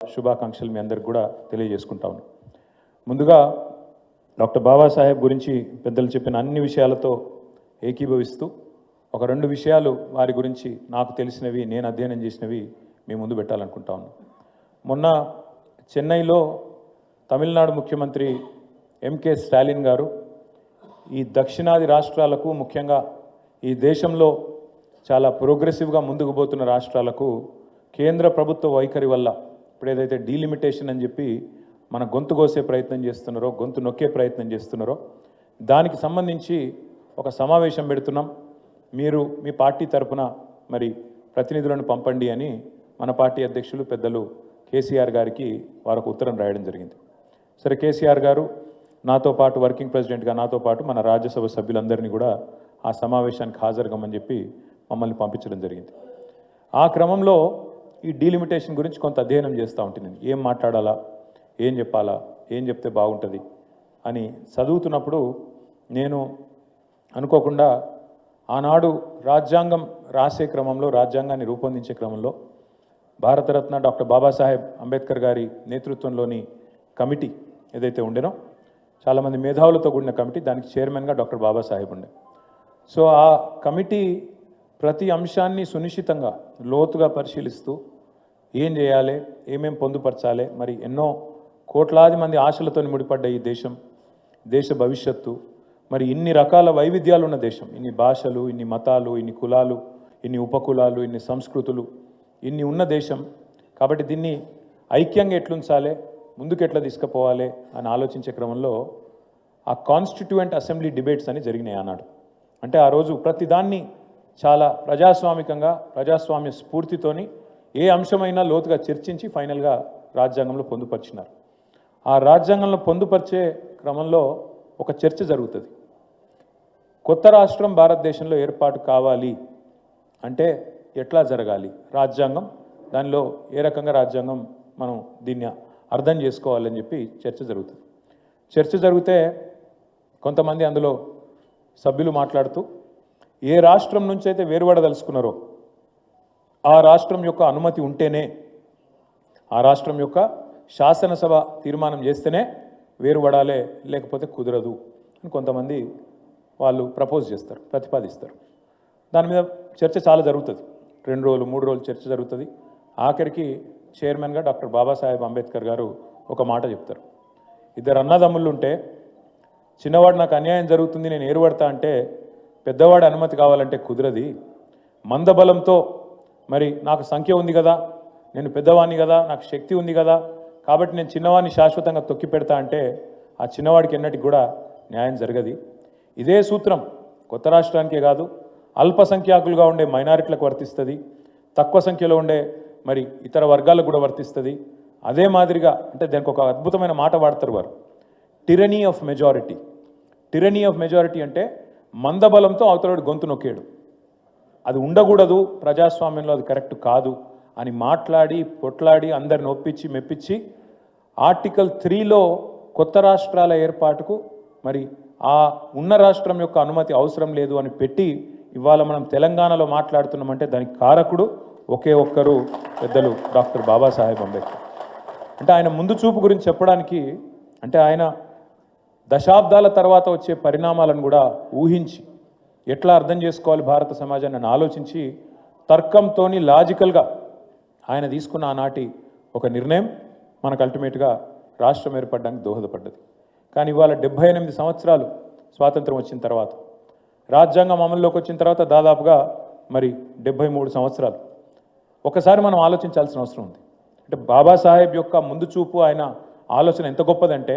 శుభాకాంక్షలు మీ అందరికి కూడా తెలియజేసుకుంటాను ముందుగా డాక్టర్ బాబాసాహెబ్ గురించి పెద్దలు చెప్పిన అన్ని విషయాలతో ఏకీభవిస్తూ ఒక రెండు విషయాలు వారి గురించి నాకు తెలిసినవి నేను అధ్యయనం చేసినవి మీ ముందు పెట్టాలనుకుంటాను మొన్న చెన్నైలో తమిళనాడు ముఖ్యమంత్రి ఎంకే స్టాలిన్ గారు ఈ దక్షిణాది రాష్ట్రాలకు ముఖ్యంగా ఈ దేశంలో చాలా ప్రోగ్రెసివ్గా ముందుకు పోతున్న రాష్ట్రాలకు కేంద్ర ప్రభుత్వ వైఖరి వల్ల ఇప్పుడు ఏదైతే డీలిమిటేషన్ అని చెప్పి మన గొంతు కోసే ప్రయత్నం చేస్తున్నారో గొంతు నొక్కే ప్రయత్నం చేస్తున్నారో దానికి సంబంధించి ఒక సమావేశం పెడుతున్నాం. మీరు మీ పార్టీ తరపున మరి ప్రతినిధులను పంపండి అని మన పార్టీ అధ్యక్షులు పెద్దలు కేసీఆర్ గారికి వారికి ఉత్తరం రాయడం జరిగింది. సరే కేసీఆర్ గారు నాతో పాటు వర్కింగ్ ప్రెసిడెంట్గా నాతో పాటు మన రాజ్యసభ సభ్యులందరినీ కూడా ఆ సమావేశానికి హాజరుగమని చెప్పి మమ్మల్ని పంపించడం జరిగింది. ఆ క్రమంలో ఈ డీలిమిటేషన్ గురించి కొంత అధ్యయనం చేస్తూ ఉంటుంది నేను. ఏం మాట్లాడాలా? ఏం చెప్పాలా? ఏం చెప్తే బాగుంటుంది? అని చదువుతున్నప్పుడు నేను అనుకోకుండా ఆనాడు రాజ్యాంగం రాసే క్రమంలో రాజ్యాంగాన్ని రూపొందించే క్రమంలో భారతరత్న డాక్టర్ బాబాసాహెబ్ అంబేద్కర్ గారి నేతృత్వంలోని కమిటీ ఏదైతే ఉండేనో చాలామంది మేధావులతో కూడిన కమిటీ దానికి చైర్మన్గా డాక్టర్ బాబాసాహెబ్ ఉండే. సో ఆ కమిటీ ప్రతి అంశాన్ని సునిశ్చితంగా లోతుగా పరిశీలిస్తూ ఏం చేయాలి ఏమేం పొందుపరచాలి మరి ఎన్నో కోట్లాది మంది ఆశలతో ముడిపడ్డ ఈ దేశం దేశ భవిష్యత్తు మరి ఇన్ని రకాల వైవిధ్యాలు ఉన్న దేశం. ఇన్ని భాషలు ఇన్ని మతాలు ఇన్ని కులాలు ఇన్ని ఉపకులాలు ఇన్ని సంస్కృతులు ఇన్ని ఉన్న దేశం. కాబట్టి దీన్ని ఐక్యంగా ఎట్లుంచాలి ముందుకు ఎట్లా తీసుకుపోవాలి అని ఆలోచించే క్రమంలో ఆ కాన్స్టిట్యూయెంట్ అసెంబ్లీ డిబేట్స్ అని జరిగినాయి అన్నాడు అంటే ఆ రోజు ప్రతిదాన్ని చాలా ప్రజాస్వామికంగా ప్రజాస్వామ్య స్ఫూర్తితోని ఏ అంశమైనా లోతుగా చర్చించి ఫైనల్గా రాజ్యాంగంలో పొందుపరిచినారు. ఆ రాజ్యాంగంలో పొందుపరిచే క్రమంలో ఒక చర్చ జరుగుతుంది. కొత్త రాష్ట్రం భారతదేశంలో ఏర్పాటు కావాలి అంటే ఎట్లా జరగాలి? రాజ్యాంగం దానిలో ఏ రకంగా రాజ్యాంగం మనం దీన్ని అర్థం చేసుకోవాలని చెప్పి చర్చ జరుగుతుంది. చర్చ జరిగితే కొంతమంది అందులో సభ్యులు మాట్లాడుతూ ఏ రాష్ట్రం నుంచి అయితే వేరుపడదలుచుకున్నారో ఆ రాష్ట్రం యొక్క అనుమతి ఉంటేనే ఆ రాష్ట్రం యొక్క శాసనసభ తీర్మానం చేస్తేనే వేరుపడాలే లేకపోతే కుదరదు అని కొంతమంది వాళ్ళు ప్రపోజ్ చేస్తారు ప్రతిపాదిస్తారు. దాని మీద చర్చ చాలా జరుగుతుంది. రెండు రోజులు మూడు రోజులు చర్చ జరుగుతుంది. ఆఖరికి చైర్మన్గా డాక్టర్ బాబాసాహెబ్ అంబేద్కర్ గారు ఒక మాట చెప్తారు. ఇద్దరు అన్నదమ్ముళ్ళు ఉంటే చిన్నవాడు నాకు అన్యాయం జరుగుతుంది నేను ఏరుపడతా అంటే పెద్దవాడి అనుమతి కావాలంటే కుదరది. మందబలంతో మరి నాకు సంఖ్య ఉంది కదా నేను పెద్దవాడిని కదా నాకు శక్తి ఉంది కదా కాబట్టి నేను చిన్నవాడిని శాశ్వతంగా తొక్కి పెడతా అంటే ఆ చిన్నవాడికి ఎన్నటికి కూడా న్యాయం జరగది. ఇదే సూత్రం కొత్త రాష్ట్రానికే కాదు అల్పసంఖ్యాకులుగా ఉండే మైనారిటీలకు వర్తిస్తుంది తక్కువ సంఖ్యలో ఉండే మరి ఇతర వర్గాలకు కూడా వర్తిస్తుంది. అదే మాదిరిగా అంటే దానికి ఒక అద్భుతమైన మాట వాడతారు వారు. Tyranny of majority tyranny of majority అంటే మందబలంతో అవతలవాడు గొంతు నొక్కేడు. అది ఉండకూడదు ప్రజాస్వామ్యంలో అది కరెక్ట్ కాదు అని మాట్లాడి పొట్లాడి అందరిని ఒప్పించి మెప్పించి ఆర్టికల్ త్రీలో కొత్త రాష్ట్రాల ఏర్పాటుకు మరి ఆ ఉన్న రాష్ట్రం యొక్క అనుమతి అవసరం లేదు అని పెట్టి ఇవాళ మనం తెలంగాణలో మాట్లాడుతున్నామంటే దానికి కారకుడు ఒకే ఒక్కరు పెద్దలు డాక్టర్ బాబాసాహెబ్ అంబేద్కర్. అంటే ఆయన ముందు చూపు గురించి చెప్పడానికి అంటే ఆయన దశాబ్దాల తర్వాత వచ్చే పరిణామాలను కూడా ఊహించి ఎట్లా అర్థం చేసుకోవాలి భారత సమాజాన్ని ఆలోచించి తర్కంతోని లాజికల్గా ఆయన తీసుకున్న ఆనాటి ఒక నిర్ణయం మనకు అల్టిమేట్గా రాష్ట్రం ఏర్పడడానికి దోహదపడ్డది. కానీ ఇవాళ డెబ్బై ఎనిమిది సంవత్సరాలు స్వాతంత్రం వచ్చిన తర్వాత రాజ్యాంగం అమల్లోకి వచ్చిన తర్వాత దాదాపుగా మరి డెబ్బై మూడు సంవత్సరాలు. ఒకసారి మనం ఆలోచించాల్సిన అవసరం ఉంది. అంటే బాబాసాహెబ్ యొక్క ముందు చూపు ఆయన ఆలోచన ఎంత గొప్పదంటే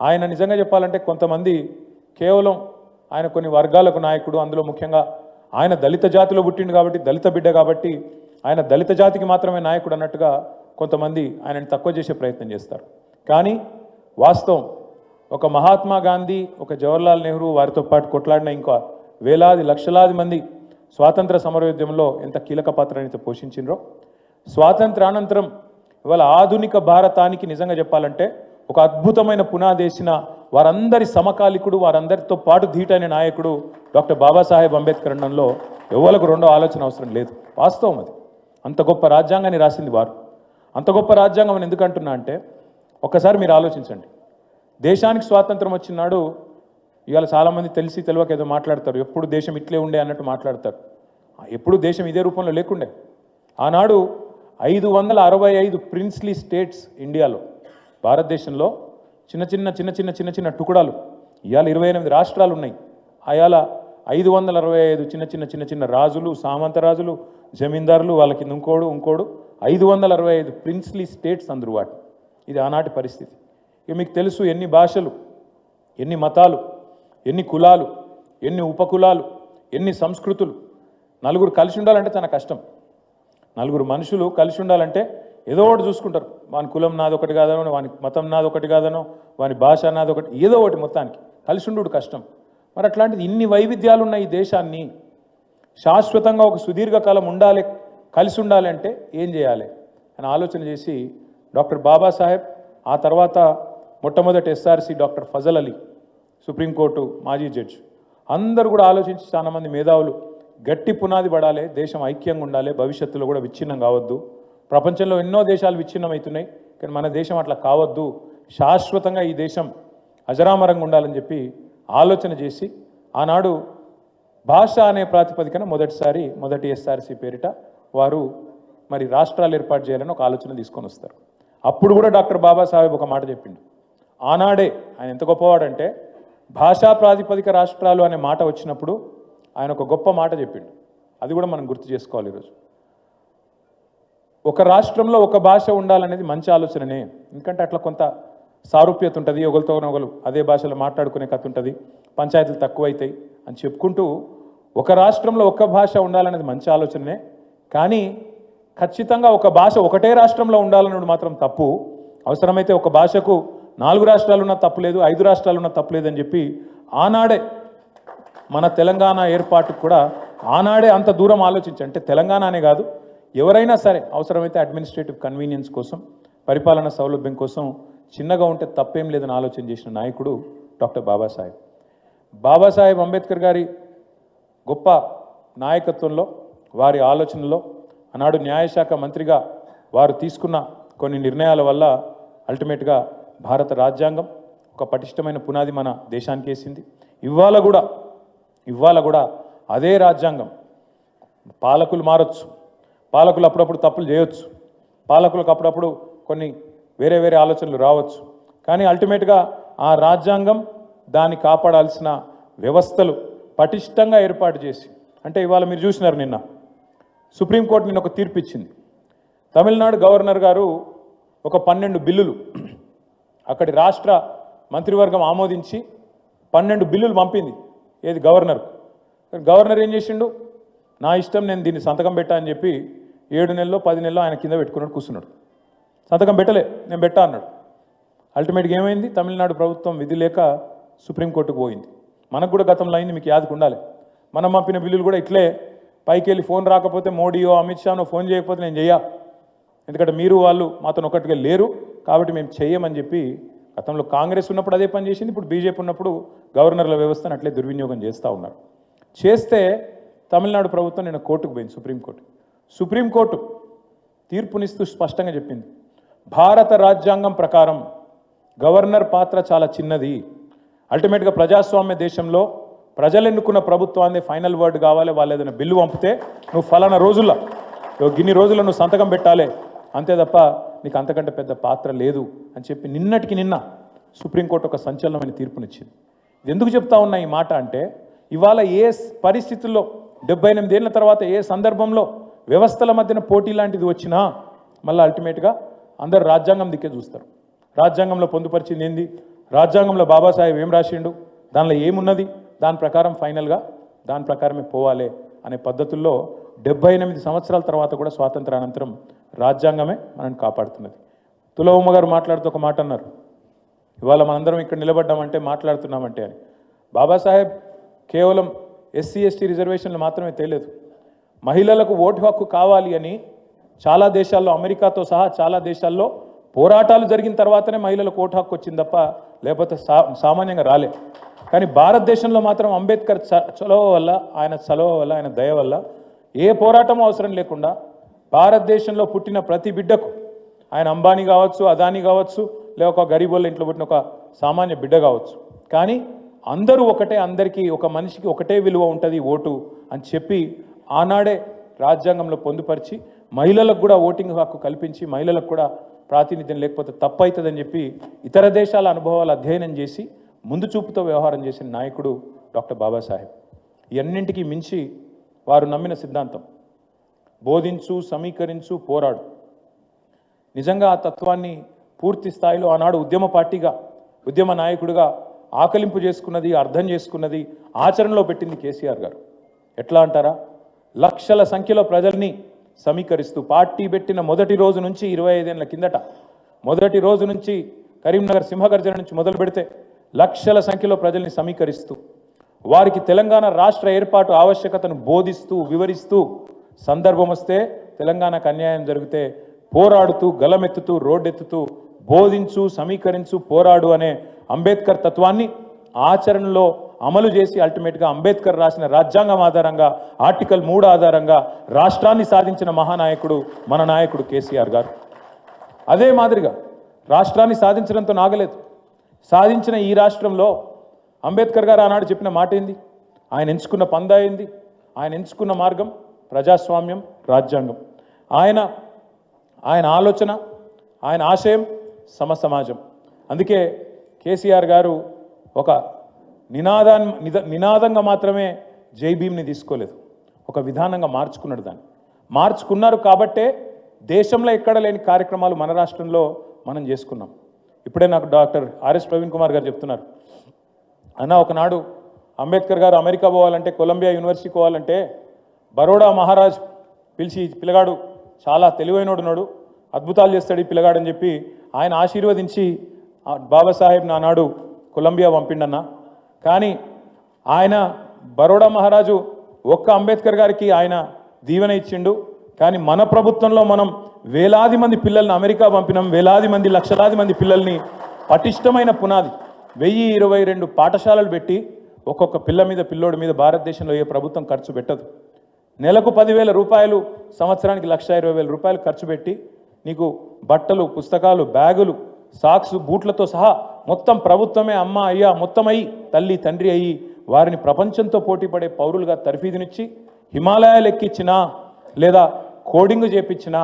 ఆయన నిజంగా చెప్పాలంటే కొంతమంది కేవలం ఆయన కొన్ని వర్గాలకు నాయకుడు అందులో ముఖ్యంగా ఆయన దళిత జాతిలో పుట్టిండు కాబట్టి దళిత బిడ్డ కాబట్టి ఆయన దళిత జాతికి మాత్రమే నాయకుడు అన్నట్టుగా కొంతమంది ఆయనని తక్కువ చేసే ప్రయత్నం చేస్తారు. కానీ వాస్తవం ఒక మహాత్మా గాంధీ ఒక జవహర్లాల్ నెహ్రూ వారితో పాటు కొట్లాడిన ఇంకా వేలాది లక్షలాది మంది స్వాతంత్ర సమరోద్యమంలో ఎంత కీలక పాత్రని అయితే స్వాతంత్ర స్వాతంత్రానంతరం ఇవాళ ఆధునిక భారతానికి నిజంగా చెప్పాలంటే ఒక అద్భుతమైన పునాదేసిన వారందరి సమకాలికుడు వారందరితో పాటు ధీటైన నాయకుడు డాక్టర్ బాబాసాహెబ్ అంబేద్కర్ అనడంలో ఎవరికి రెండో ఆలోచన అవసరం లేదు. వాస్తవం అది. అంత గొప్ప రాజ్యాంగాన్ని రాసింది వారు. అంత గొప్ప రాజ్యాంగం అని ఎందుకంటున్నా అంటే ఒక్కసారి మీరు ఆలోచించండి. దేశానికి స్వాతంత్రం వచ్చినాడు ఇవాళ చాలామంది తెలిసి తెలియక ఏదో మాట్లాడతారు. ఎప్పుడు దేశం ఇట్లే ఉండే అన్నట్టు మాట్లాడతారు. ఎప్పుడు దేశం ఇదే రూపంలో లేకుండే. ఆనాడు ఐదు వందల అరవై ఐదు ప్రిన్స్లీ స్టేట్స్ ఇండియాలో భారతదేశంలో చిన్న చిన్న చిన్న చిన్న చిన్న చిన్న టుకుడాలు. ఇవాళ ఇరవై ఎనిమిది రాష్ట్రాలు ఉన్నాయి. అయాల ఐదు వందల అరవై ఐదు చిన్న చిన్న చిన్న చిన్న రాజులు సామంత రాజులు జమీందారులు వాళ్ళకి ఇంకోడు ఇంకోడు. ఐదు వందల అరవై ఐదు ప్రిన్స్లీ స్టేట్స్ అందరు వాటి. ఇది ఆనాటి పరిస్థితి. ఇక మీకు తెలుసు ఎన్ని భాషలు ఎన్ని మతాలు ఎన్ని కులాలు ఎన్ని ఉపకులాలు ఎన్ని సంస్కృతులు. నలుగురు కలిసి ఉండాలంటే చాలా కష్టం. నలుగురు మనుషులు కలిసి ఉండాలంటే ఏదో ఒకటి చూసుకుంటారు. వాని కులం నాది ఒకటి కాదనో వాని మతం నాది ఒకటి కాదనో వాని భాష నాది ఒకటి ఏదో ఒకటి మొత్తానికి. కలిసి ఉండు కష్టం. మరి అట్లాంటిది ఇన్ని వైవిధ్యాలు ఉన్న ఈ దేశాన్ని. శాశ్వతంగా ఒక సుదీర్ఘకాలం ఉండాలి కలిసి ఉండాలి అంటే ఏం చేయాలి? అని ఆలోచన చేసి డాక్టర్ బాబాసాహెబ్ ఆ తర్వాత మొట్టమొదటి SRC doctor Fazal Ali supreme court మాజీ జడ్జి. అందరూ కూడా ఆలోచించి చాలామంది మేధావులు గట్టి పునాది పడాలి దేశం ఐక్యంగా ఉండాలి భవిష్యత్తులో కూడా విచ్ఛిన్నం కావద్దు. ప్రపంచంలో ఎన్నో దేశాలు విచ్ఛిన్నం అవుతున్నాయి కానీ మన దేశం అట్లా కావద్దు. శాశ్వతంగా ఈ దేశం అజరామరంగా ఉండాలని చెప్పి ఆలోచన చేసి ఆనాడు భాష అనే ప్రాతిపదికన మొదటిసారి మొదటి ఎస్ఆర్సీ పేరిట వారు మరి రాష్ట్రాలు ఏర్పాటు చేయాలని ఒక ఆలోచన తీసుకొని వస్తారు. అప్పుడు కూడా డాక్టర్ బాబాసాహెబ్ ఒక మాట చెప్పిండు. ఆనాడే ఆయన ఎంత గొప్పవాడంటే భాషా ప్రాతిపదిక రాష్ట్రాలు అనే మాట వచ్చినప్పుడు ఆయన ఒక గొప్ప మాట చెప్పిండు. అది కూడా మనం గుర్తు చేసుకోవాలి ఈరోజు. ఒక రాష్ట్రంలో ఒక భాష ఉండాలనేది మంచి ఆలోచననే. ఎందుకంటే అట్లా కొంత సారూప్యత ఉంటుంది ఒకరితో ఒకరు అదే భాషలో మాట్లాడుకునే కథ ఉంటుంది పంచాయతీలు తక్కువైతాయి అని చెప్పుకుంటూ ఒక రాష్ట్రంలో ఒక భాష ఉండాలనేది మంచి ఆలోచననే. కానీ ఖచ్చితంగా ఒక భాష ఒకటే రాష్ట్రంలో ఉండాలన్నది మాత్రం తప్పు. అవసరమైతే ఒక భాషకు నాలుగు రాష్ట్రాలు ఉన్న తప్పులేదు ఐదు రాష్ట్రాలు ఉన్న తప్పులేదు అని చెప్పి ఆనాడే మన తెలంగాణ ఏర్పాటుకు కూడా ఆనాడే అంత దూరం ఆలోచించి అంటే తెలంగాణ అనే కాదు ఎవరైనా సరే అవసరమైతే అడ్మినిస్ట్రేటివ్ కన్వీనియన్స్ కోసం పరిపాలన సౌలభ్యం కోసం చిన్నగా ఉంటే తప్పేం లేదని ఆలోచన చేసిన నాయకుడు డాక్టర్ బాబాసాహెబ్. బాబాసాహెబ్ అంబేద్కర్ గారి గొప్ప నాయకత్వంలో వారి ఆలోచనలో ఆనాడు న్యాయశాఖ మంత్రిగా వారు తీసుకున్న కొన్ని నిర్ణయాల వల్ల అల్టిమేట్గా భారత రాజ్యాంగం ఒక పటిష్టమైన పునాది మన దేశానికి వేసింది. ఇవాళ కూడా ఇవాళ కూడా అదే రాజ్యాంగం పాలకులు మారొచ్చు. పాలకులు అప్పుడప్పుడు తప్పులు చేయొచ్చు. పాలకులకు అప్పుడప్పుడు కొన్ని వేరే వేరే ఆలోచనలు రావచ్చు. కానీ అల్టిమేట్గా ఆ రాజ్యాంగం దాన్ని కాపాడాల్సిన వ్యవస్థలు పటిష్టంగా ఏర్పాటు చేసి అంటే ఇవాళ మీరు చూసినారు నిన్న సుప్రీంకోర్టు నిన్న ఒక తీర్పు ఇచ్చింది తమిళనాడు గవర్నర్ గారు ఒక పన్నెండు బిల్లులు అక్కడి రాష్ట్ర మంత్రివర్గం ఆమోదించి పన్నెండు బిల్లులు పంపింది. ఏది గవర్నర్ గవర్నర్ ఏం చేసిండు? నా ఇష్టం నేను దీన్ని సంతకం పెట్టా అని చెప్పి ఏడు నెలలో పది నెలల్లో ఆయన కింద పెట్టుకున్నాడు కూర్చున్నాడు. సంతకం పెట్టలే నేను పెట్టా అన్నాడు. అల్టిమేట్గా ఏమైంది? తమిళనాడు ప్రభుత్వం విధి లేక సుప్రీంకోర్టుకు పోయింది. మనకు కూడా గతంలో అయింది మీకు యాదకు ఉండాలి. మనం పంపిన బిల్లులు కూడా ఇట్లే. పైకి వెళ్ళి ఫోన్ రాకపోతే మోడీయో అమిత్ షానో ఫోన్ చేయకపోతే నేను చెయ్యా. ఎందుకంటే మీరు వాళ్ళు మాతో ఒకటిగా లేరు కాబట్టి మేము చెయ్యమని చెప్పి గతంలో కాంగ్రెస్ ఉన్నప్పుడు అదే పని చేసింది ఇప్పుడు బీజేపీ ఉన్నప్పుడు గవర్నర్ల వ్యవస్థను అట్లే దుర్వినియోగం చేస్తూ ఉన్నారు. చేస్తే తమిళనాడు ప్రభుత్వం నిన్న కోర్టుకు పోయింది సుప్రీంకోర్టు సుప్రీంకోర్టు తీర్పునిస్తూ స్పష్టంగా చెప్పింది. భారత రాజ్యాంగం ప్రకారం గవర్నర్ పాత్ర చాలా చిన్నది. అల్టిమేట్గా ప్రజాస్వామ్య దేశంలో ప్రజలు ఎన్నుకున్న ప్రభుత్వాన్ని ఫైనల్ వర్డ్ కావాలి వాళ్ళు ఏదైనా బిల్లు పంపితే నువ్వు ఫలానా రోజుల్లో గిన్ని రోజుల్లో నువ్వు సంతకం పెట్టాలి అంతే తప్ప నీకు అంతకంటే పెద్ద పాత్ర లేదు అని చెప్పి నిన్నటికి నిన్న సుప్రీంకోర్టు ఒక సంచలనమైన తీర్పునిచ్చింది. ఎందుకు చెప్తా ఉన్నా ఈ మాట అంటే ఇవాళ ఏ పరిస్థితుల్లో డెబ్బై ఎనిమిదేళ్ళ తర్వాత ఏ సందర్భంలో వ్యవస్థల మధ్యన పోటీ లాంటిది వచ్చినా మళ్ళీ అల్టిమేట్గా అందరు రాజ్యాంగం దిక్కే చూస్తారు. రాజ్యాంగంలో పొందుపరిచింది ఏంది? రాజ్యాంగంలో బాబాసాహెబ్ ఏం రాసిండు? దానిలో ఏమున్నది? దాని ప్రకారం ఫైనల్గా దాని ప్రకారమే పోవాలి అనే పద్ధతుల్లో డెబ్బై ఎనిమిది సంవత్సరాల తర్వాత కూడా స్వాతంత్రానంతరం రాజ్యాంగమే మనల్ని కాపాడుతున్నది. తులవమ్మ గారు మాట్లాడుతూ ఒక మాట అన్నారు. ఇవాళ మనందరం ఇక్కడ నిలబడ్డామంటే మాట్లాడుతున్నామంటే అని. బాబాసాహెబ్ కేవలం ఎస్సీ ఎస్టీ రిజర్వేషన్లు మాత్రమే తేలేదు. మహిళలకు ఓటు హక్కు కావాలి అని చాలా దేశాల్లో అమెరికాతో సహా చాలా దేశాల్లో పోరాటాలు జరిగిన తర్వాతనే మహిళలకు ఓటు హక్కు వచ్చింది తప్ప లేకపోతే సా సామాన్యంగా రాలే. కానీ భారతదేశంలో మాత్రం అంబేద్కర్ చ- చొలవ వల్ల ఆయన చలవ వల్ల ఆయన దయ వల్ల ఏ పోరాటం అవసరం లేకుండా భారతదేశంలో పుట్టిన ప్రతి బిడ్డకు ఆయన అంబానీ కావచ్చు అదానీ కావచ్చు లేక ఒక గరీబోళ్ళ ఇంట్లో పుట్టిన ఒక సామాన్య బిడ్డ కావచ్చు. కానీ అందరూ ఒకటే అందరికీ ఒక మనిషికి ఒకటే విలువ ఉంటుంది ఓటు అని చెప్పి ఆనాడే రాజ్యాంగంలో పొందుపరిచి మహిళలకు కూడా ఓటింగ్ హక్కు కల్పించి మహిళలకు కూడా ప్రాతినిధ్యం లేకపోతే తప్పు అవుతుందని చెప్పి ఇతర దేశాల అనుభవాలు అధ్యయనం చేసి ముందు చూపుతో వ్యవహారం చేసిన నాయకుడు డాక్టర్ బాబాసాహెబ్. ఇవన్నింటికి మించి వారు నమ్మిన సిద్ధాంతం బోధించు సమీకరించు పోరాడు. నిజంగా ఆ తత్వాన్ని పూర్తి స్థాయిలో ఆనాడు ఉద్యమ పార్టీగా ఉద్యమ నాయకుడిగా ఆకలింపు చేసుకున్నది అర్థం చేసుకున్నది ఆచరణలో పెట్టింది కేసీఆర్ గారు. ఎట్లా అంటారా? లక్షల సంఖ్యలో ప్రజల్ని సమీకరిస్తూ పార్టీ పెట్టిన మొదటి రోజు నుంచి ఇరవై ఐదేళ్ళ కిందట మొదటి రోజు నుంచి కరీంనగర్ సింహగర్జన నుంచి మొదలు పెడితే లక్షల సంఖ్యలో ప్రజల్ని సమీకరిస్తూ వారికి తెలంగాణ రాష్ట్ర ఏర్పాటు ఆవశ్యకతను బోధిస్తూ వివరిస్తూ సందర్భం వస్తే తెలంగాణకు అన్యాయం జరిగితే పోరాడుతూ గలమెత్తుతూ రోడ్డెత్తుతూ బోధించు సమీకరించు పోరాడు అనే అంబేద్కర్ తత్వాన్ని ఆచరణలో అమలు చేసి అల్టిమేట్గా అంబేద్కర్ రాసిన రాజ్యాంగం ఆధారంగా ఆర్టికల్ మూడు ఆధారంగా రాష్ట్రాన్ని సాధించిన మహానాయకుడు మన నాయకుడు కేసీఆర్ గారు. అదే మాదిరిగా రాష్ట్రాన్ని సాధించడంతో నాగలేదు. సాధించిన ఈ రాష్ట్రంలో అంబేద్కర్ గారు ఆనాడు చెప్పిన మాట ఏంది? ఆయన ఎంచుకున్న పందా ఏంది? ఆయన ఎంచుకున్న మార్గం ప్రజాస్వామ్యం రాజ్యాంగం. ఆయన ఆయన ఆలోచన ఆయన ఆశయం సమ సమాజం. అందుకే కేసీఆర్ గారు ఒక నినాదాన్ నిద నినాదంగా మాత్రమే జై భీమ్ని తీసుకోలేదు. ఒక విధానంగా మార్చుకున్నాడు దాన్ని. మార్చుకున్నారు కాబట్టే దేశంలో ఎక్కడ లేని కార్యక్రమాలు మన రాష్ట్రంలో మనం చేసుకున్నాం. ఇప్పుడే నాకు డాక్టర్ ఆర్ఎస్ ప్రవీణ్ కుమార్ గారు చెప్తున్నారు. అన్న ఒకనాడు అంబేద్కర్ గారు అమెరికా పోవాలంటే కొలంబియా యూనివర్సిటీ పోవాలంటే బరోడా మహారాజ్ పిలిచి పిల్లగాడు చాలా తెలివైనడున్నాడు. అద్భుతాలు చేస్తాడు ఈ పిల్లగాడు అని చెప్పి ఆయన ఆశీర్వదించి బాబాసాహెబ్ నానాడు కొలంబియా పంపిండన్న. కానీ ఆయన బరోడా మహారాజు ఒక్క అంబేద్కర్ గారికి ఆయన దీవెన ఇచ్చిండు. కానీ మన ప్రభుత్వంలో మనం వేలాది మంది పిల్లల్ని అమెరికా పంపినాం. వేలాది మంది లక్షలాది మంది పిల్లల్ని పటిష్టమైన పునాది వెయ్యి ఇరవై రెండు పాఠశాలలు పెట్టి ఒక్కొక్క పిల్ల మీద పిల్లోడి మీద భారతదేశంలో ఏ ప్రభుత్వం ఖర్చు పెట్టదు. నెలకు పదివేల రూపాయలు సంవత్సరానికి లక్ష ఇరవై వేల రూపాయలు ఖర్చు పెట్టి నీకు బట్టలు పుస్తకాలు బ్యాగులు సాక్స్ బూట్లతో సహా మొత్తం ప్రభుత్వమే అమ్మ అయ్యా మొత్తం అయ్యి తల్లి తండ్రి అయ్యి వారిని ప్రపంచంతో పోటీపడే పౌరులుగా తర్ఫీదునిచ్చి హిమాలయాలు ఎక్కించినా లేదా కోడింగ్ చేపించినా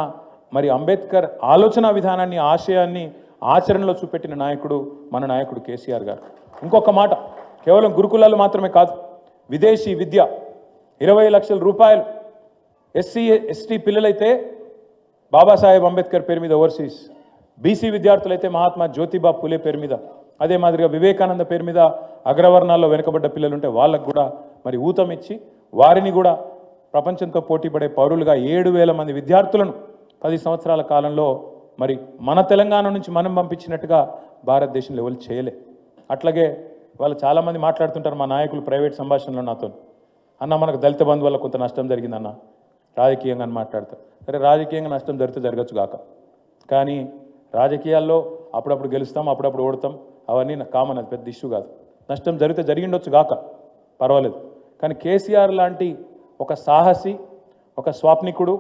మరి అంబేద్కర్ ఆలోచన విధానాన్ని ఆశయాన్ని ఆచరణలో చూపెట్టిన నాయకుడు మన నాయకుడు కేసీఆర్ గారు. ఇంకొక మాట కేవలం గురుకులాలు మాత్రమే కాదు విదేశీ విద్య ఇరవై లక్షల రూపాయలు. ఎస్సీ ఎస్టీ పిల్లలైతే బాబాసాహెబ్ అంబేద్కర్ పేరు మీద ఓవర్సీస్. బీసీ విద్యార్థులైతే మహాత్మా జ్యోతిబా పూలే పేరు మీద అదే మాదిరిగా వివేకానంద పేరు మీద అగ్రవర్ణాల్లో వెనుకబడ్డ పిల్లలు ఉంటే వాళ్ళకు కూడా మరి ఊతం ఇచ్చి వారిని కూడా ప్రపంచంతో పోటీపడే పౌరులుగా ఏడు వేల మంది విద్యార్థులను పది సంవత్సరాల కాలంలో మరి మన తెలంగాణ నుంచి మనం పంపించినట్టుగా భారతదేశంలో ఎవరు చేయలే. అట్లాగే వాళ్ళు చాలామంది మాట్లాడుతుంటారు మా నాయకులు ప్రైవేట్ సంభాషణలో నాతో. అన్న మనకు దళిత బంధు వల్ల కొంత నష్టం జరిగిందన్న రాజకీయంగా అని మాట్లాడతారు. సరే రాజకీయంగా నష్టం జరిగితే జరగచ్చు కాక. కానీ రాజకీయాల్లో అప్పుడప్పుడు గెలుస్తాం అప్పుడప్పుడు ఓడతాం. అవన్నీ కామన్ అది పెద్ద ఇష్యూ కాదు. నష్టం జరిగితే జరిగిండొచ్చు గాక పర్వాలేదు. కానీ కేసీఆర్ లాంటి ఒక సాహసి ఒక స్వాప్నికుడు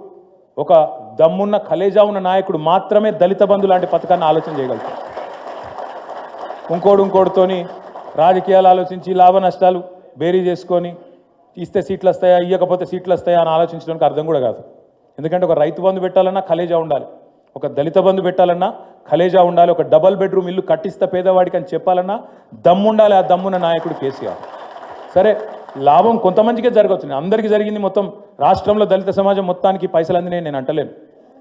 ఒక దమ్మున్న కలేజా ఉన్న నాయకుడు మాత్రమే దళిత బంధు లాంటి పథకాన్ని ఆలోచన చేయగలుగుతారు ఇంకోడు ఇంకోటితోని రాజకీయాలు ఆలోచించి లాభ నష్టాలు బేరీ చేసుకొని ఇస్తే సీట్లు వస్తాయా ఇవ్వకపోతే సీట్లు వస్తాయా అని ఆలోచించడానికి అర్థం కూడా కాదు. ఎందుకంటే ఒక రైతు బంధు పెట్టాలన్నా కలేజా ఉండాలి. ఒక దళిత బంధు పెట్టాలన్నా కలేజా ఉండాలి ఒక డబల్ బెడ్రూమ్ ఇల్లు కట్టిస్తా పేదవాడికి అని చెప్పాలన్నా దమ్ముండాలి ఆ దమ్మున్న నాయకుడు కేసీఆర్. సరే లాభం కొంతమందికే జరగవచ్చు అందరికీ జరిగింది మొత్తం రాష్ట్రంలో దళిత సమాజం మొత్తానికి పైసలు అందినాయి నేను అంటలేను.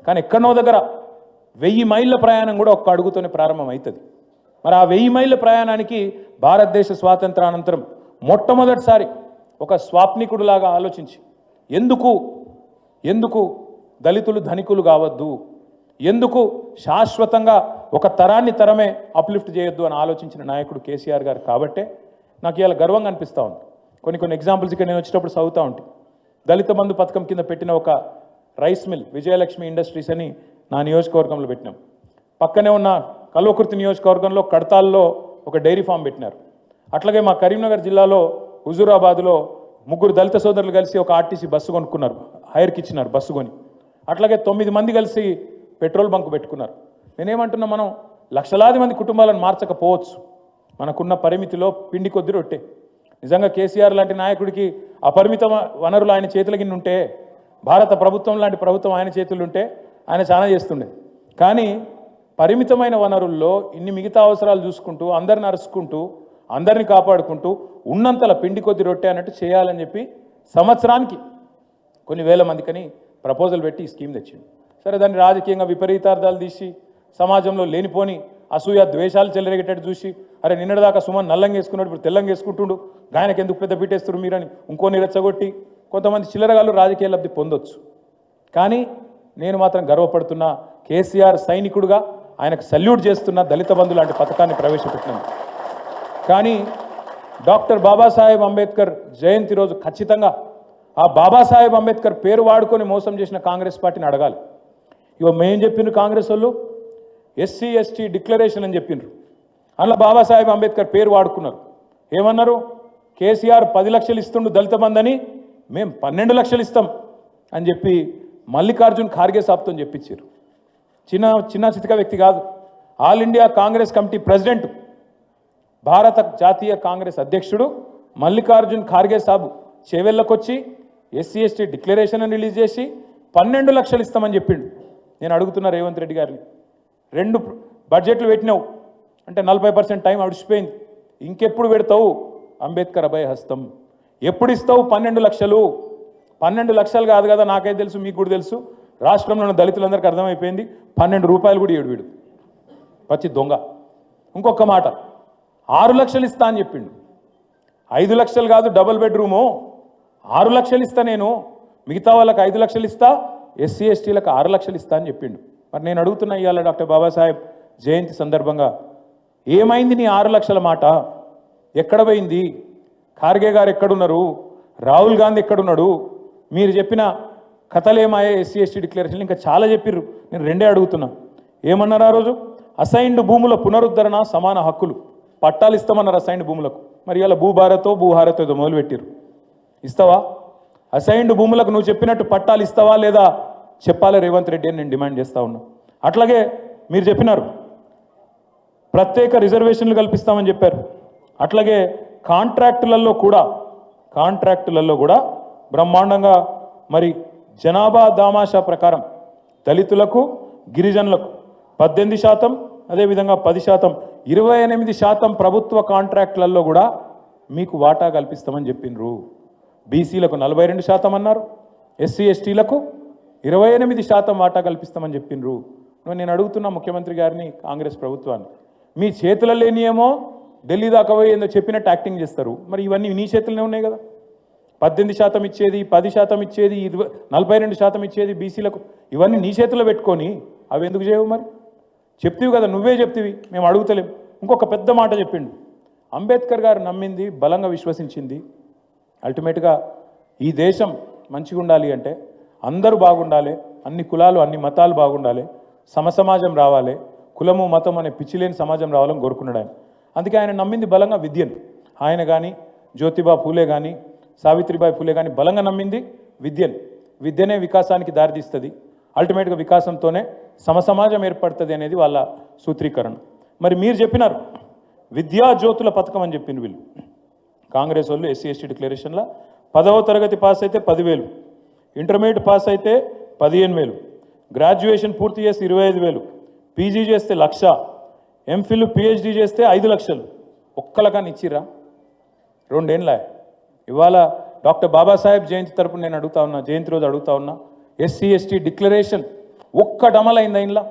కానీ ఎక్కడనో దగ్గర వెయ్యి మైళ్ళ ప్రయాణం కూడా ఒక్క అడుగుతోనే ప్రారంభం అవుతుంది మరి ఆ వెయ్యి మైళ్ళ ప్రయాణానికి భారతదేశ స్వాతంత్రానంతరం మొట్టమొదటిసారి ఒక స్వాప్నికుడులాగా ఆలోచించి ఎందుకు ఎందుకు దళితులు ధనికులు కావద్దు? ఎందుకు శాశ్వతంగా ఒక తరాన్ని తరమే అప్లిఫ్ట్ చేయొద్దు అని ఆలోచించిన నాయకుడు కేసీఆర్ గారు కాబట్టే నాకు ఇవాళ గర్వంగా అనిపిస్తూ ఉంది. కొన్ని కొన్ని ఎగ్జాంపుల్స్ ఇక్కడ నేను వచ్చేటప్పుడు చదువుతూ ఉంటాయి. దళిత బంధు పథకం కింద పెట్టిన ఒక రైస్ మిల్ విజయలక్ష్మి ఇండస్ట్రీస్ అని నా నియోజకవర్గంలో పెట్టినాం. పక్కనే ఉన్న కల్వకుర్తి నియోజకవర్గంలో కడతాల్లో ఒక డైరీ ఫామ్ పెట్టినారు. అట్లాగే మా కరీంనగర్ జిల్లాలో హుజూరాబాద్లో ముగ్గురు దళిత సోదరులు కలిసి ఒక ఆర్టీసీ బస్సు కొనుక్కున్నారు. హైర్కి ఇచ్చినారు బస్సు కొని. అట్లాగే తొమ్మిది మంది కలిసి పెట్రోల్ బంక్ పెట్టుకున్నారు. నేనేమంటున్నా మనం లక్షలాది మంది కుటుంబాలను మార్చకపోవచ్చు. మనకున్న పరిమితిలో పిండి కొద్ది రొట్టె. నిజంగా కేసీఆర్ లాంటి నాయకుడికి అపరిమిత వనరులు ఆయన చేతుల కింద ఉంటే భారత ప్రభుత్వం లాంటి ప్రభుత్వం ఆయన చేతులు ఉంటే ఆయన చాలా చేస్తుండే. కానీ పరిమితమైన వనరుల్లో ఇన్ని మిగతా అవసరాలు చూసుకుంటూ అందరిని అరుచుకుంటూ అందరిని కాపాడుకుంటూ ఉన్నంతల పిండి కొద్ది రొట్టె అన్నట్టు చేయాలని చెప్పి సంవత్సరానికి కొన్ని వేల మందికని ప్రపోజల్ పెట్టి ఈ స్కీమ్ తెచ్చింది సరే దాన్ని రాజకీయంగా విపరీతార్థాలు తీసి సమాజంలో లేనిపోని అసూయ ద్వేషాలు చెలరేగేటట్టు చూసి అరే నిన్నటిదాకా సుమన్ నల్లంగా వేసుకున్నాడు ఇప్పుడు తెల్లంగా వేసుకుంటుండు గాయనకి ఎందుకు పెద్ద పీటేస్తారు మీరని ఇంకో రెచ్చగొట్టి కొంతమంది చిల్లరగాళ్ళు రాజకీయ లబ్ధి పొందొచ్చు. కానీ నేను మాత్రం గర్వపడుతున్న కేసీఆర్ సైనికుడుగా ఆయనకు సల్యూట్ చేస్తున్న దళిత బంధు లాంటి పథకాన్ని ప్రవేశపెట్టినాను కానీ డాక్టర్ బాబాసాహెబ్ అంబేద్కర్ జయంతి రోజు ఖచ్చితంగా ఆ బాబాసాహెబ్ అంబేద్కర్ పేరు వాడుకొని మోసం చేసిన కాంగ్రెస్ పార్టీని అడగాలి. ఇగో మేం చెప్పిండ్రు కాంగ్రెస్ వాళ్ళు ఎస్సీ ఎస్టీ డిక్లరేషన్ అని చెప్పిండ్రు. అందులో బాబాసాహెబ్ అంబేద్కర్ పేరు వాడుకున్నారు. ఏమన్నారు? కేసీఆర్ పది లక్షలు ఇస్తుండు దళిత బంధని మేము పన్నెండు లక్షలు ఇస్తాం అని చెప్పి మల్లికార్జున్ ఖార్గే సాబ్తో చెప్పించారు చిన్న చిన్న చితిక వ్యక్తి కాదు. All India Congress committee president భారత జాతీయ కాంగ్రెస్ అధ్యక్షుడు మల్లికార్జున్ ఖార్గే సాబు చేవెళ్ళకొచ్చి ఎస్సీ ఎస్టీ డిక్లరేషన్ రిలీజ్ చేసి పన్నెండు లక్షలు ఇస్తామని చెప్పిండు. నేను అడుగుతున్నా రేవంత్ రెడ్డి గారిని. రెండు బడ్జెట్లు పెట్టినావు. అంటే నలభై పర్సెంట్ టైం అడిచిపోయింది ఇంకెప్పుడు పెడతావు? అంబేద్కర్ అభయ హస్తం. ఎప్పుడు ఇస్తావు? పన్నెండు లక్షలు. పన్నెండు లక్షలు కాదు కదా నాకైతే తెలుసు మీకు కూడా తెలుసు. రాష్ట్రంలో ఉన్న దళితులందరికీ అర్థమైపోయింది. పన్నెండు రూపాయలు కూడా ఏడు వీడు. పచ్చి దొంగ. ఇంకొక మాట. ఆరు లక్షలు ఇస్తా అని చెప్పిండు. ఐదు లక్షలు కాదు డబుల్ బెడ్రూము. ఆరు లక్షలు ఇస్తా నేను. మిగతా వాళ్ళకి ఐదు లక్షలు ఇస్తా. ఎస్సీ ఎస్టీలకు ఆరు లక్షలు ఇస్తా అని చెప్పిండు. మరి నేను అడుగుతున్నా ఇవాళ డాక్టర్ బాబాసాహెబ్ జయంతి సందర్భంగా ఏమైంది నీ ఆరు లక్షల మాట? ఎక్కడ పోయింది? ఖార్గే గారు ఎక్కడున్నారు? రాహుల్ గాంధీ ఎక్కడున్నాడు? మీరు చెప్పిన కథలేమాయే ఎస్సీ ఎస్టీ డిక్లరేషన్ ఇంకా చాలా చెప్పిర్రు. నేను రెండే అడుగుతున్నా. ఏమన్నారు ఆ రోజు? అసైన్డ్ భూముల పునరుద్ధరణ సమాన హక్కులు. పట్టాలు ఇస్తామన్నారు అసైన్డ్ భూములకు. మరి ఇలా భూభారతో భూహారతో ఏదో మొదలుపెట్టారు ఇస్తావా? అసైన్డ్ భూములకు నువ్వు చెప్పినట్టు పట్టాలు ఇస్తావా లేదా చెప్పాలి రేవంత్ రెడ్డి అని నేను డిమాండ్ చేస్తా ఉన్నా. అట్లాగే మీరు చెప్పినారు ప్రత్యేక రిజర్వేషన్లు కల్పిస్తామని చెప్పారు. అట్లాగే కాంట్రాక్టులలో కూడా కాంట్రాక్టులలో కూడా బ్రహ్మాండంగా మరి జనాభా దామాషా ప్రకారం దళితులకు గిరిజనులకు పద్దెనిమిది శాతం అదేవిధంగా పది శాతం ఇరవై ఎనిమిది శాతం ప్రభుత్వ కాంట్రాక్టులలో కూడా మీకు వాటా కల్పిస్తామని చెప్పిండ్రు బీసీలకు నలభై రెండు శాతం అన్నారు ఎస్సీ ఎస్టీలకు ఇరవై ఎనిమిది శాతం వాటా కల్పిస్తామని చెప్పిండ్రు నేను అడుగుతున్నా ముఖ్యమంత్రి గారిని కాంగ్రెస్ ప్రభుత్వాన్ని మీ చేతులలో లేనియేమో ఢిల్లీ దాకా పోయేందో చెప్పినట్టు యాక్టింగ్ చేస్తారు. మరి ఇవన్నీ నీ చేతుల్లోనే ఉన్నాయి కదా. పద్దెనిమిది శాతం ఇచ్చేది పది శాతం ఇచ్చేది ఇరవై నలభై రెండు శాతం ఇచ్చేది బీసీలకు ఇవన్నీ నీ చేతిలో పెట్టుకొని అవి ఎందుకు చేయవు మరి? చెప్తివి కదా నువ్వే చెప్తివి మేము అడుగుతలేం. ఇంకొక పెద్ద మాట చెప్పిండు. అంబేద్కర్ గారు నమ్మింది బలంగా విశ్వసించింది. అల్టిమేట్గా ఈ దేశం మంచిగా ఉండాలి అంటే అందరూ బాగుండాలి అన్ని కులాలు అన్ని మతాలు బాగుండాలి సమసమాజం రావాలి కులము మతం అనే పిచ్చిలేని సమాజం రావాలని కోరుకున్నాడు ఆయన. అందుకే ఆయన నమ్మింది బలంగా విద్యను. ఆయన కానీ జ్యోతిబా పూలే కానీ సావిత్రిబాయి పూలే కానీ బలంగా నమ్మింది విద్యను. విద్యనే వికాసానికి దారితీస్తుంది. అల్టిమేట్గా వికాసంతోనే సమసమాజం ఏర్పడుతుంది అనేది వాళ్ళ సూత్రీకరణ. మరి మీరు చెప్పినారు విద్యా జ్యోతుల పథకం అని చెప్పింది వీళ్ళు. కాంగ్రెస్ వాళ్ళు ఎస్సీ ఎస్టీ డిక్లరేషన్లో పదవ తరగతి పాస్ అయితే పదివేలు ఇంటర్మీడియట్ పాస్ అయితే పదిహేను వేలు గ్రాడ్యుయేషన్ పూర్తి చేస్తే ఇరవై ఐదు వేలు పీజీ చేస్తే లక్ష ఎంఫిల్ పిహెచ్డి చేస్తే ఐదు లక్షలు. ఒక్కలకాని ఇచ్చిరా రెండేళ్ళ ఇవాళ డాక్టర్ బాబాసాహెబ్ జయంతి తరపున నేను అడుగుతా ఉన్నా జయంతి రోజు అడుగుతా ఉన్నా ఎస్సీ ఎస్టీ డిక్లరేషన్ ఒక్క అమలైందా ఇంట్లో